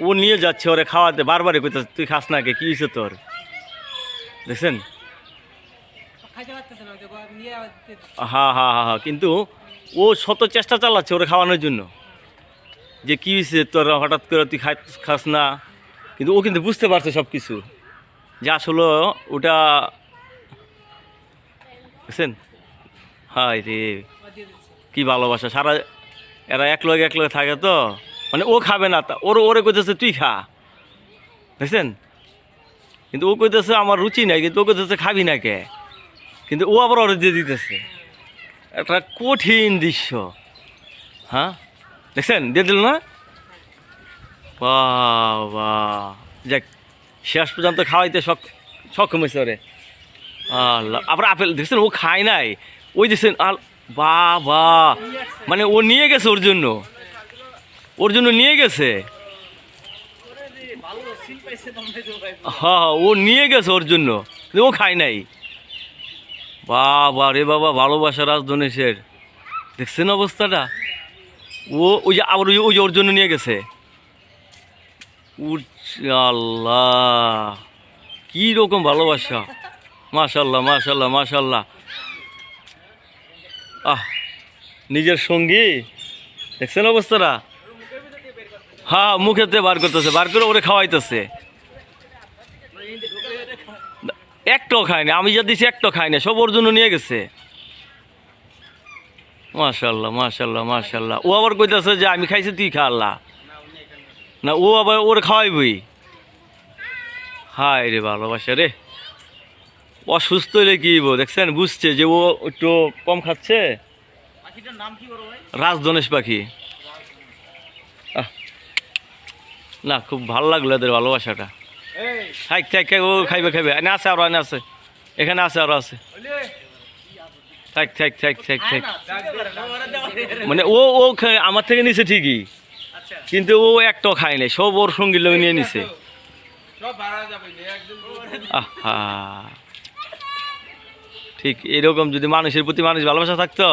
ও নিয়ে যাচ্ছে, ওরে খাওয়াতে। বারবারই কইতে তুই খাস না কে? কি হয়েছে তোর? দেখছেন? খাইতে পারতেছে না ওই যে গো- নিয়ে আবার দিতে- হা হা হা হা। কিন্তু ও শত চেষ্টা চালাচ্ছে ওরে খাওয়ানোর জন্য। যে কী হয়েছে তোর, হঠাৎ করে তুই খাই, খাস না? কিন্তু ও কিন্তু বুঝতে পারছে সব কিছু যে আসলে ওটা বুঝছেন হাই রে, কি ভালোবাসা। সারা, এরা এক লগে এক লগে থাকে তো। মানে ও খাবে না তা ওর ওরে কইতেছে, তুই খা। বুঝছেন কিন্তু ও কইতেছে, আমার রুচি নাই। কিন্তু ও কইতেছে, খাবি না কে? কিন্তু ও আবার ওরে দিয়ে দিতেছে। একটা কঠিন দৃশ্য। হ্যাঁ? দেখছেন? দিয়ে দিল না? বাহ যাক, শেষ পর্যন্ত খাওয়াইতে শখ সক্ষম হয়েছে ওরে। আল্লাহ। আবার আপেল দেখছেন? ও খায় নাই। ওই দেখছেন আল বা মানে ও নিয়ে গেছে ওর জন্য। ওর জন্য নিয়ে গেছে? হ্যাঁ হ্যাঁ, ও নিয়ে গেছে ওর জন্য। ও খায় নাই। বাবা রে বাবা ভালোবাসা রাজধনেশের। দেখছেন অবস্থাটা? ও ওই যে আবার ওই যে- ওর জন্য নিয়ে গেছে। আল্লাহ কি রকম ভালোবাসা। মাশাল্লাহ মাশাল্লাহ মাশাল্লাহ আহ নিজের সঙ্গী। দেখছেন অবস্থাটা? হ্যাঁ মুখেতে বার করতেছে বার করে ওরে খাওয়াইতেছে। একটাও খায়নি আমি যা দিছি একটাও খায়নি সব ওর জন্য নিয়ে গেছে। মাশাল্লাহ মাশাল্লাহ মাশাল্লাহ। ও আবার কইতাছে যে আমি খাইছি তুই খা আল্লাহ। না ও আবার ওর খাওয়াইবই। হায় রে ভালোবাসা রে। অসুস্থ হলে কি দেখছেন বুঝছে যে ও একটু কম খাচ্ছে? ভাই? রাজধনেশ পাখি আহ, না, খুব ভালো লাগল এদের ভালোবাসাটা। এই খাই ও খাইবে খাইবে। এনে আছে আরও, এনে আছে। এখানে আছে আরও, আছে। থাক থাক থাক থাক থাক। মানে ও ও আমার থেকে নিছে ঠিকই। কিন্তু ও একটাও খায় নাই। সব ওর সঙ্গী লোক নিয়ে নিছে। ঠিক এরকম যদি মানুষের প্রতি মানুষ ভালোবাসা থাকতো